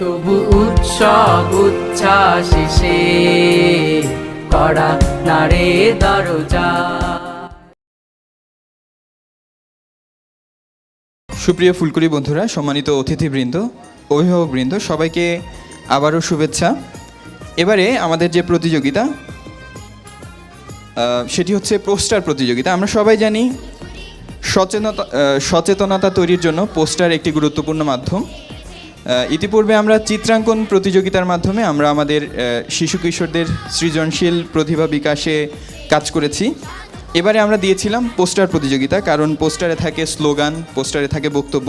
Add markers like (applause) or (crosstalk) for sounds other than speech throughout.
তবু উৎসব উচ্ছ্বাসিসে করা নারে দরজা। সুপ্রিয় ফুলকুড়ি বন্ধুরা, সম্মানিত অতিথিবৃন্দ, অভিভাবকবৃন্দ, সবাইকে আবারও শুভেচ্ছা। এবারে আমাদের যে প্রতিযোগিতা সেটি হচ্ছে পোস্টার প্রতিযোগিতা। আমরা সবাই জানি সচেতনতা সচেতনতা তৈরির জন্য পোস্টার একটি গুরুত্বপূর্ণ মাধ্যম। ইতিপূর্বে আমরা চিত্রাঙ্কন প্রতিযোগিতার মাধ্যমে আমরা আমাদের শিশু কিশোরদের সৃজনশীল প্রতিভা বিকাশে কাজ করেছি। এবারে আমরা দিয়েছিলাম পোস্টার প্রতিযোগিতা, কারণ পোস্টারে থাকে স্লোগান, পোস্টারে থাকে বক্তব্য,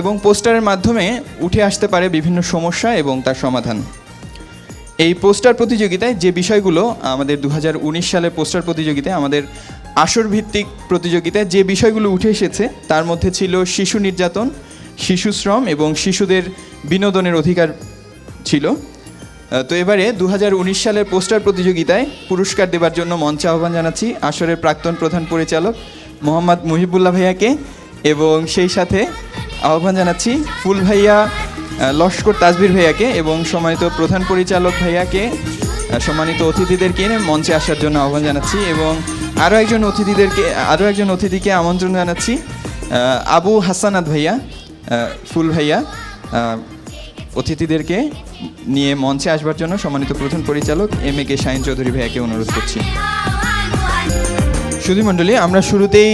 এবং পোস্টারের মাধ্যমে উঠে আসতে পারে বিভিন্ন সমস্যা এবং তার সমাধান। এই পোস্টার প্রতিযোগিতায় যে বিষয়গুলো আমাদের দু হাজার সালের পোস্টার প্রতিযোগিতায় আমাদের আসর ভিত্তিক প্রতিযোগিতায় যে বিষয়গুলো উঠে এসেছে, তার মধ্যে ছিল শিশু নির্যাতন শিশু শ্রম এবং শিশুদের বিনোদনের অধিকার ছিল। তো এবারে দু হাজার উনিশ সালের পোস্টার প্রতিযোগিতায় পুরস্কার দেবার জন্য মঞ্চে আহ্বান জানাচ্ছি আসরের প্রাক্তন প্রধান পরিচালক মোহাম্মদ মুহিবুল্লাহ ভাইয়াকে এবং সেই সাথে আহ্বান জানাচ্ছি ফুল ভাইয়া লস্কর তাজবির ভাইয়াকে এবং সম্মানিত প্রধান পরিচালক ভাইয়াকে সম্মানিত অতিথিদেরকে মঞ্চে আসার জন্য আহ্বান জানাচ্ছি এবং আরও একজন অতিথিদেরকে, আরও একজন অতিথিকে আমন্ত্রণ জানাচ্ছি আবু হাসানাত ভাইয়া। ফুল ভাইয়া অতিথিদেরকে নিয়ে মঞ্চে আসবার জন্য সম্মানিত প্রধান পরিচালক M A K Shahin Chowdhury ভাইয়াকে অনুরোধ করছি। সুধী মণ্ডলী, আমরা শুরুতেই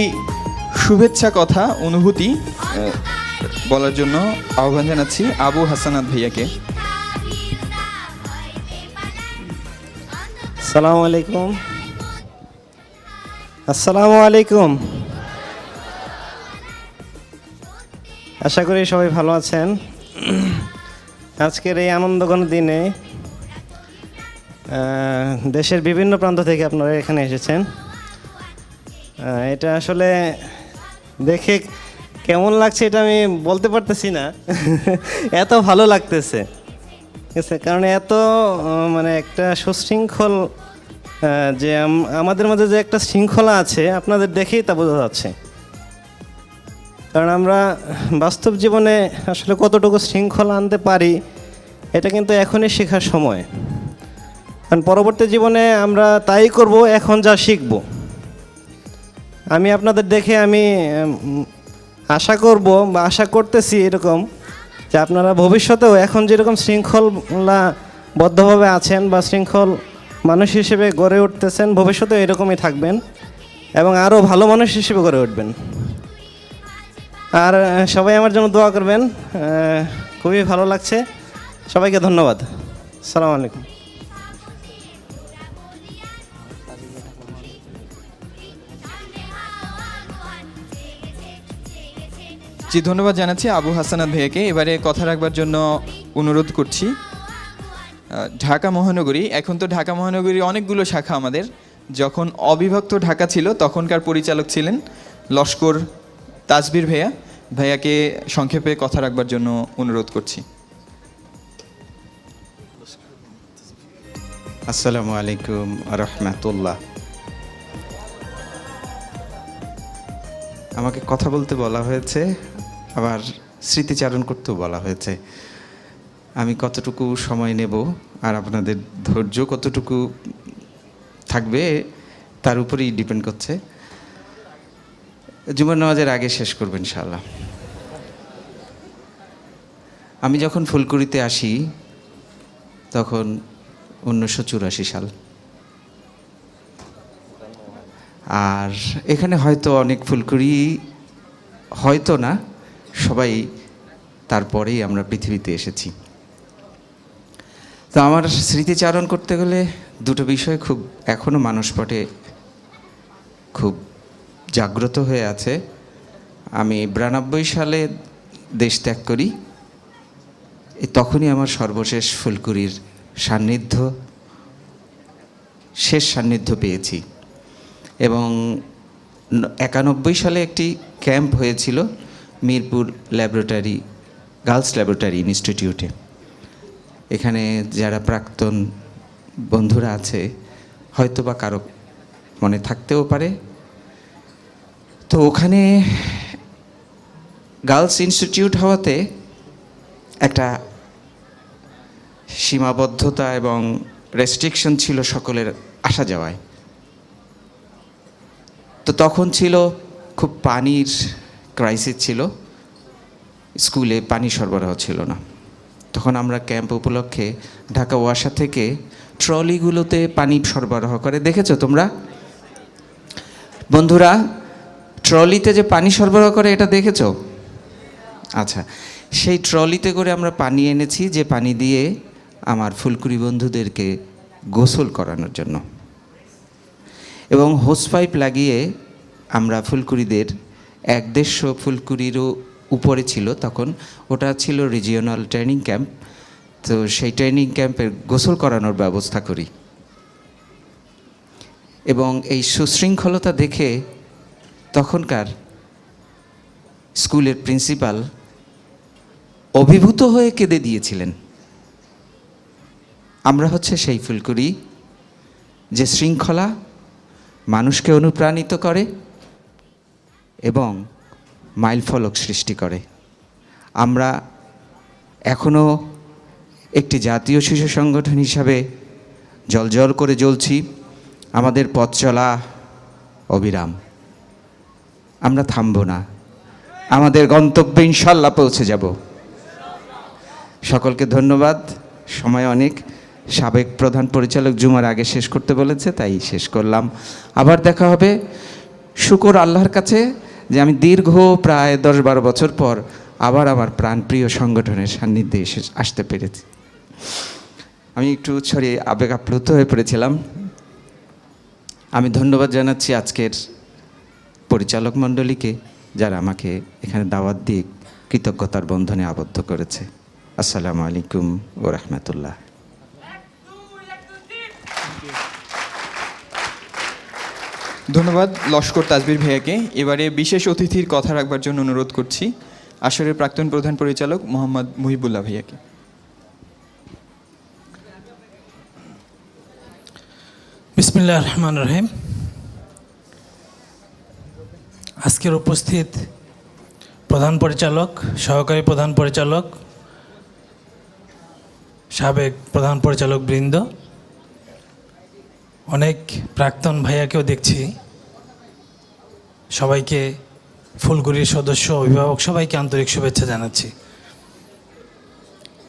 শুভেচ্ছা কথা, অনুভূতি বলার জন্য আহ্বান জানাচ্ছি আবু হাসানাত ভাইয়াকে। আসসালামু আলাইকুম। আসসালামু আলাইকুম। আশা করি সবাই ভালো আছেন। আজকের এই আনন্দঘন দিনে দেশের বিভিন্ন প্রান্ত থেকে আপনারা এখানে এসেছেন। এটা আসলে দেখে কেমন লাগছে এটা আমি বলতে পারতেছি না। (laughs) এত ভালো লাগতেছে। ঠিক আছে, কারণ এত মানে একটা সুশৃঙ্খল যে আমাদের মধ্যে যে একটা শৃঙ্খলা আছে, আপনাদের দেখেই তা বোঝা যাচ্ছে। কারণ আমরা বাস্তব জীবনে আসলে কতটুকু শৃঙ্খলা আনতে পারি, এটা কিন্তু এখনই শেখার সময়। কারণ পরবর্তী জীবনে আমরা তাই করব, এখন যা শিখব। আমি আপনাদের দেখে আমি আশা করব বা আশা করতেছি এরকম যে আপনারা ভবিষ্যতেও এখন যেরকম শৃঙ্খলা বদ্ধভাবে আছেন বা শৃঙ্খল মানুষ হিসেবে গড়ে উঠতেছেন, ভবিষ্যতেও এরকমই থাকবেন এবং আরও ভালো মানুষ হিসেবে গড়ে উঠবেন। আর সবাই আমার জন্য দোয়া করবেন। খুবই ভালো লাগছে। সবাইকে ধন্যবাদ। সালাম আলাইকুম। জি, ধন্যবাদ জানাচ্ছি আবু হাসানাত ভাইয়াকে এবারে কথা রাখবার জন্য অনুরোধ করছি। ঢাকা মহানগরী, এখন তো ঢাকা মহানগরী অনেকগুলো শাখা আমাদের। যখন অবিভক্ত ঢাকা ছিল, তখনকার পরিচালক ছিলেন লস্কর তাজবির ভাইয়া, ভাইয়াকে সংক্ষেপে কথা রাখবার জন্য অনুরোধ করছি। আসসালামু আলাইকুম রহমতুল্লাহ। আমাকে কথা বলতে বলা হয়েছে, আবার স্মৃতিচারণ করতেও বলা হয়েছে। আমি কতটুকু সময় নেব আর আপনাদের ধৈর্য কতটুকু থাকবে, তার উপরেই ডিপেন্ড করছে। জুমার নামাজের আগে শেষ করবেন ইনশাআল্লাহ। আমি যখন ফুলকুড়িতে আসি, তখন উনিশশো চুরাশি সাল। আর এখানে হয়তো অনেক ফুলকুড়ি হয়তো না, সবাই তারপরেই আমরা পৃথিবীতে এসেছি। তো আমার স্মৃতিচারণ করতে গেলে দুটো বিষয় খুব এখনও মানসপটে খুব জাগ্রত হয়ে আছে। আমি বিরানব্বই সালে দেশ ত্যাগ করি। তখনই আমার সর্বশেষ ফুলকুড়ির সান্নিধ্য, শেষ সান্নিধ্য পেয়েছি। এবং একানব্বই সালে একটি ক্যাম্প হয়েছিল মিরপুর ল্যাবরেটরি, গার্লস ল্যাবরেটরি ইনস্টিটিউটে। এখানে যারা প্রাক্তন বন্ধুরা আছে হয়তো বা কারও মনে থাকতেও পারে তো ওখানে গার্লস ইনস্টিটিউট হওয়াতে একটা সীমাবদ্ধতা এবং রেস্ট্রিকশন ছিল সকলের আসা যাওয়ায়। তো তখন ছিল খুব পানির ক্রাইসিস ছিল, স্কুলে পানি সরবরাহ ছিল না। তখন আমরা ক্যাম্প উপলক্ষে ঢাকা ওয়াসা থেকে ট্রলিগুলোতে পানি সরবরাহ করে। দেখেছ তোমরা? বন্ধুরা ট্রলিতে যে পানি সরবরাহ করে, এটা দেখেছ? আচ্ছা সেই ট্রলিতে করে আমরা পানি এনেছি, যে পানি দিয়ে আমার ফুলকুড়ি বন্ধুদেরকে গোসল করানোর জন্য। এবং হোস পাইপ লাগিয়ে আমরা ফুলকুড়িদের এক দেড়শো ফুলকুড়িরও উপরে ছিল তখন, ওটা ছিল রিজিওনাল ট্রেনিং ক্যাম্প তো সেই ট্রেনিং ক্যাম্পের গোসল করানোর ব্যবস্থা করি। এবং এই সুশৃঙ্খলতা দেখে তখনকার স্কুলের প্রিন্সিপাল অভিভূত হয়ে কেঁদে দিয়েছিলেন। আমরা হচ্ছে সেই ফুলকুড়ি যে শৃঙ্খলা মানুষকে অনুপ্রাণিত করে এবং মাইলফলক সৃষ্টি করে। আমরা এখনও একটি জাতীয় শিশু সংগঠন হিসাবে জলজল করে জ্বলছি। আমাদের পথ চলা অবিরাম। আমরা থামব না। আমাদের গন্তব্যে ইনশাল্লাহ পৌঁছে যাব। সকলকে ধন্যবাদ। সময় অনেক। সাবেক প্রধান পরিচালক জুমার আগে শেষ করতে বলেছে, তাই শেষ করলাম। আবার দেখা হবে। শুকর আল্লাহর কাছে যে আমি দীর্ঘ প্রায় দশ বারো বছর পর আবার আমার প্রাণপ্রিয় সংগঠনের সান্নিধ্যে এসে আসতে পেরেছি। আমি একটু ছড়িয়ে আবেগ আপ্লুত হয়ে পড়েছিলাম। আমি ধন্যবাদ জানাচ্ছি আজকের পরিচালক মণ্ডলীকে যারা আমাকে এখানে দাওয়াত দিয়ে কৃতজ্ঞতার বন্ধনে আবদ্ধ করেছে। আসসালামু আলাইকুম ও রহমতুল্লাহ। ধন্যবাদ লস্কর তাজবির ভাইয়াকে। এবারে বিশেষ অতিথির কথা রাখবার জন্য অনুরোধ করছি আসরের প্রাক্তন প্রধান পরিচালক মোহাম্মদ মুহিবুল্লাহ ভাইয়াকে। বিসমিল্লাহ রহমান রহিম। আজকের উপস্থিত প্রধান পরিচালক, সহকারী প্রধান পরিচালক, সাবেক প্রধান পরিচালক বৃন্দ, অনেক প্রাক্তন ভাইয়াকেও দেখছি। সবাইকে, ফুলকুড়ির সদস্য, অভিভাবক সবাইকে আন্তরিক শুভেচ্ছা জানাচ্ছি।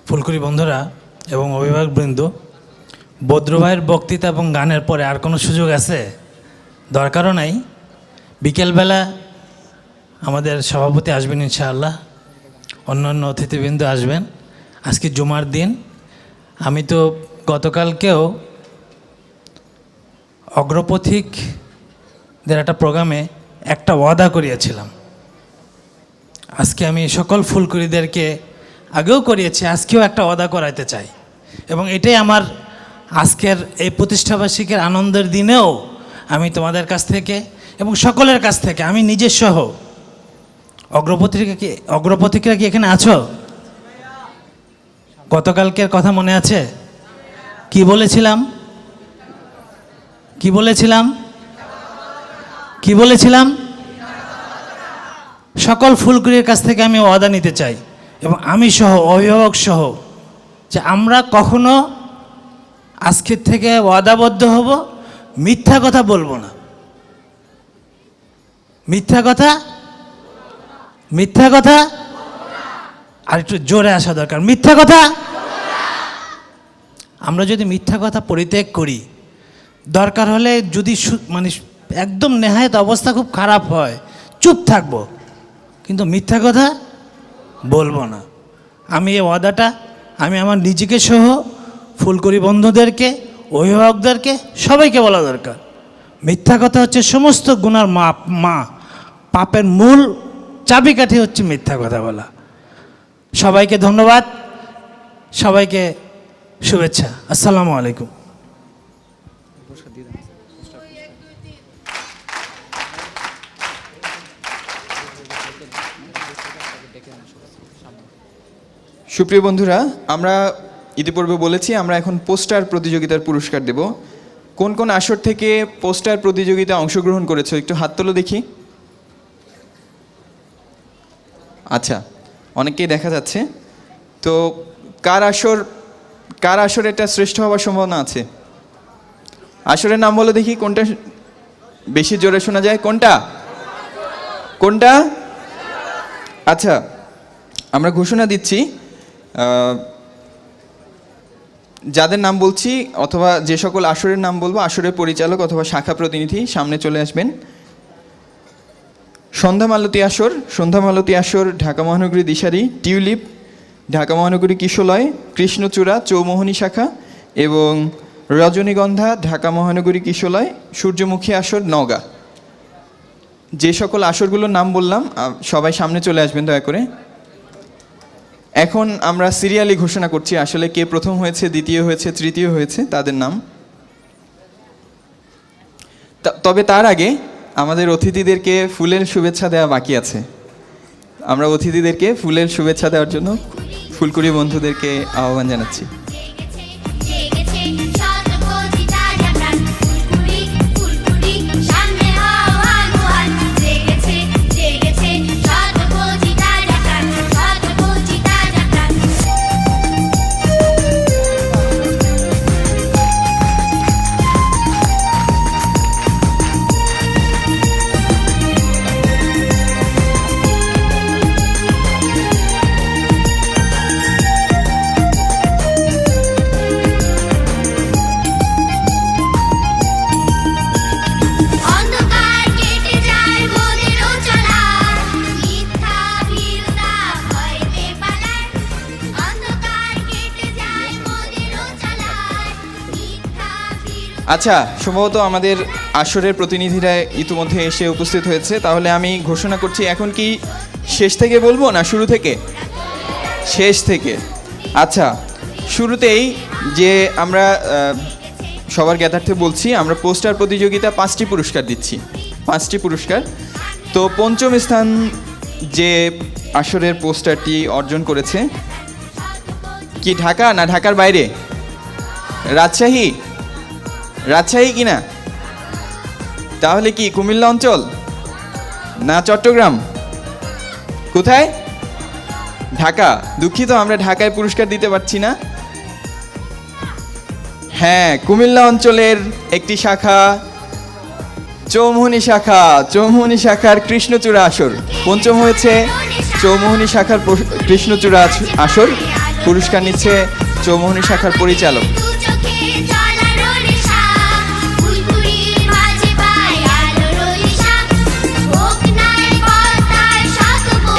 ফুলকুড়ি বন্ধুরা এবং অভিভাবক বৃন্দ বদ্রভাইয়ের বক্তৃতা এবং গানের পরে আর কোনো সুযোগ আছে? দরকারও নাই। বিকেলবেলা আমাদের সভাপতি আসবেন ইনশাআল্লাহ। অন্যান্য অতিথিবৃন্দ আসবেন। আজকে জুমার দিন। আমি তো গতকালকেও অগ্রপথিকদের একটা প্রোগ্রামে একটা ওয়াদা করিয়েছিলাম। আজকে আমি সকল ফুলকুরিদেরকে আগেও করিয়েছি, আজকেও একটা ওয়াদা করাইতে চাই। এবং এটাই আমার আজকের এই প্রতিষ্ঠাবার্ষিকীর আনন্দের দিনেও আমি তোমাদের কাছ থেকে এবং সকলের কাছ থেকে, আমি নিজের সহ অগ্রপত্রিকা কি অগ্রপত্রিকা কি এখানে আছো? গতকালকের কথা মনে আছে? কি বলেছিলাম? কি বলেছিলাম? কি বলেছিলাম? সকল ফুলকুড়ির কাছ থেকে আমি ওয়াদা নিতে চাই এবং আমি সহ, অভিভাবক সহ, যে আমরা কখনো আজকের থেকে ওয়াদাবদ্ধ হব, মিথ্যা কথা বলব না। মিথ্যা কথা মিথ্যা কথা? আর একটু জোরে আসা দরকার। মিথ্যা কথা? আমরা যদি মিথ্যা কথা পরিত্যাগ করি, দরকার হলে যদি মানে একদম নেহায়ত অবস্থা খুব খারাপ হয়, চুপ থাকব। কিন্তু মিথ্যা কথা বলব না। আমি এই ওয়াদাটা, আমি আমার নিজেকে সহ ফুলকরি বন্ধুদেরকে, অভিভাবকদেরকে, সবাইকে বলা দরকার। মিথ্যা কথা হচ্ছে সমস্ত গুণার মা মা, পাপের মূল চাবিকাঠি হচ্ছে মিথ্যা কথা বলা। সবাইকে ধন্যবাদ। সবাইকে শুভেচ্ছা। আসসালামু আলাইকুম। সুপ্রিয় বন্ধুরা, আমরা ইতিপূর্বে বলেছি, আমরা এখন পোস্টার প্রতিযোগিতার পুরস্কার দেব। কোন কোন আসর থেকে পোস্টার প্রতিযোগিতায় অংশগ্রহণ করেছ? একটু হাত তোলো দেখি। আচ্ছা অনেককেই দেখা যাচ্ছে। তো কার আসর, কার আসরেরটা শ্রেষ্ঠ হওয়ার সম্ভাবনা আছে? আসরের নাম বলো দেখি কোনটা বেশি জোরে শোনা যায়। কোনটা? কোনটা? আচ্ছা আমরা ঘোষণা দিচ্ছি যাদের নাম বলছি অথবা যে সকল আসরের নাম বলব, আসরের পরিচালক অথবা শাখা প্রতিনিধি সামনে চলে আসবেন। সন্ধ্যা মালতী আসর, সন্ধ্যা মালতী আসর, ঢাকা মহানগরী দিশারি, টিউলিপ, ঢাকা মহানগরী কিশোলয়, কৃষ্ণচূড়া, চৌমোহনী শাখা এবং রজনীগন্ধা, ঢাকা মহানগরী কিশোলয়, সূর্যমুখী আসর, নওগাঁ। যে সকল আসরগুলোর নাম বললাম সবাই সামনে চলে আসবেন, দয়া করে। এখন আমরা সিরিয়ালি ঘোষণা করছি, আসলে কে প্রথম হয়েছে, দ্বিতীয় হয়েছে, তৃতীয় হয়েছে, তাদের নাম। তবে তার আগে আমাদের অতিথিদেরকে ফুলের শুভেচ্ছা দেওয়া বাকি আছে। আমরা অতিথিদেরকে ফুলের শুভেচ্ছা দেওয়ার জন্য ফুলকুড়ি বন্ধুদেরকে আহ্বান জানাচ্ছি। আচ্ছা সম্ভবত আমাদের আসরের প্রতিনিধিরা ইতিমধ্যে এসে উপস্থিত হয়েছে। তাহলে আমি ঘোষণা করছি, এখন কি শেষ থেকে বলব না শুরু থেকে? শেষ থেকে। আচ্ছা শুরুতেই যে আমরা সবার জ্ঞাতার্থে বলছি, আমরা পোস্টার প্রতিযোগিতা পাঁচটি পুরস্কার দিচ্ছি। পাঁচটি পুরস্কার। তো পঞ্চম স্থান যে আসরের পোস্টারটি অর্জন করেছে, কি ঢাকা না ঢাকার বাইরে? রাজশাহী? রাজশাহী কি না তাহলে কি কুমিল্লা অঞ্চল? না চট্টগ্রাম? কোথায়? ঢাকা। দুঃখিত, আমরা ঢাকায় পুরস্কার দিতে পারছি না। হ্যাঁ কুমিল্লা অঞ্চলের একটি শাখা, চৌমুহনী শাখা। চৌমুহনী শাখার কৃষ্ণচূড়া আসর। পঞ্চম হয়েছে চৌমুহনী শাখার কৃষ্ণচূড়া আসর। পুরস্কার নিচ্ছে চৌমুহনী শাখার পরিচালক।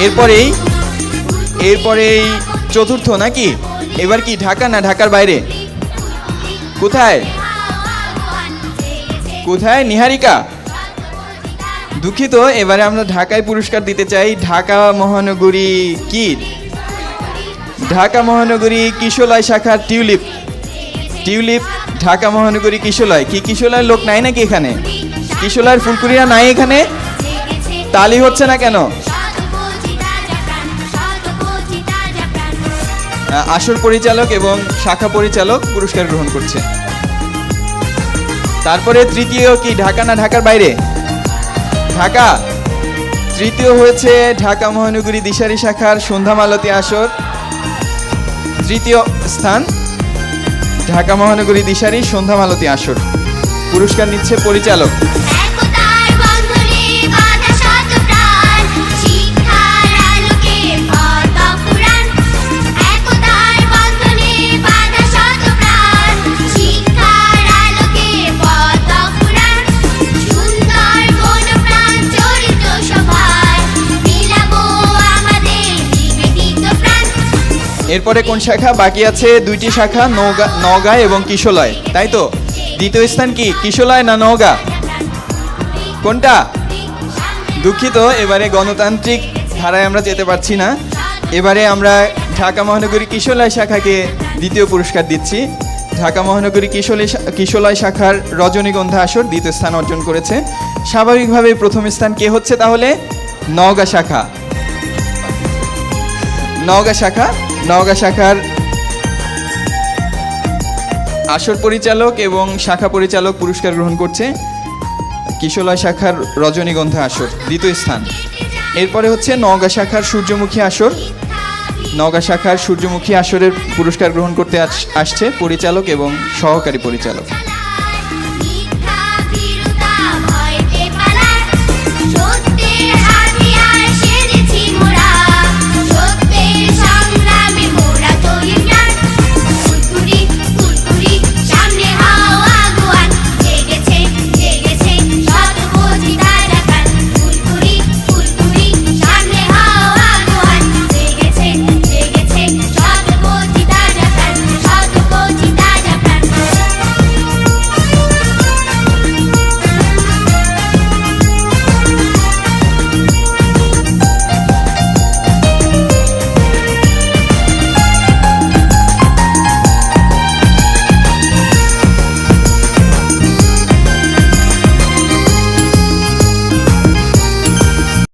এরপরেই এরপরেই চতুর্থ নাকি? এবার কি, ঢাকা না ঢাকার বাইরে? কোথায়? কোথায় নিহারিকা? দুঃখিত, এবারে আমরা ঢাকায় পুরস্কার দিতে চাই। ঢাকা মহানগরী কি? ঢাকা মহানগরী কিশোলয় শাখার টিউলিপ। টিউলিপ, ঢাকা মহানগরী কিশোলয়। কি কিশোলয়ের লোক নাই নাকি এখানে? কিশোলয়ের ফুলকুড়িরা নাই এখানে? তালি হচ্ছে না কেন? আসর পরিচালক এবং শাখা পরিচালক পুরস্কার গ্রহণ করছে তারপরে তৃতীয় কি, ঢাকা না ঢাকার বাইরে? ঢাকা। তৃতীয় হয়েছে ঢাকা মহানগরী দিশারি শাখার সন্ধ্যা মালতী আসর। তৃতীয় স্থান, ঢাকা মহানগরী দিশারি সন্ধ্যা মালতী আসর। পুরস্কার নিচ্ছে পরিচালক। এরপরে কোন শাখা? বাকি আছে দুইটি শাখা, নওগাঁ এবং কিশোলয়। তাই তো? দ্বিতীয় স্থান কি? কিশোলয় না নওগাঁ? কোনটা? দুঃখিত, এবারে গণতান্ত্রিক ধারায় আমরা যেতে পারছি না। এবারে আমরা ঢাকা মহানগরী কিশোলয় শাখাকে দ্বিতীয় পুরস্কার দিচ্ছি। ঢাকা মহানগরী কিশোলয় শা- কিশোলয় শাখার রজনীগন্ধা আসর দ্বিতীয় স্থান অর্জন করেছে। স্বাভাবিকভাবে প্রথম স্থান কে হচ্ছে তাহলে? নওগাঁ শাখা। নওগাঁ শাখা? নওগাঁ শাখার আসর পরিচালক এবং শাখা পরিচালক পুরস্কার গ্রহণ করছে কিশোলয় শাখার রজনীগন্ধা আসর, দ্বিতীয় স্থান। এরপরে হচ্ছে নওগাঁ শাখার সূর্যমুখী আসর। নওগাঁ শাখার সূর্যমুখী আসরের পুরস্কার গ্রহণ করতে আস- আসছে পরিচালক এবং সহকারী পরিচালক।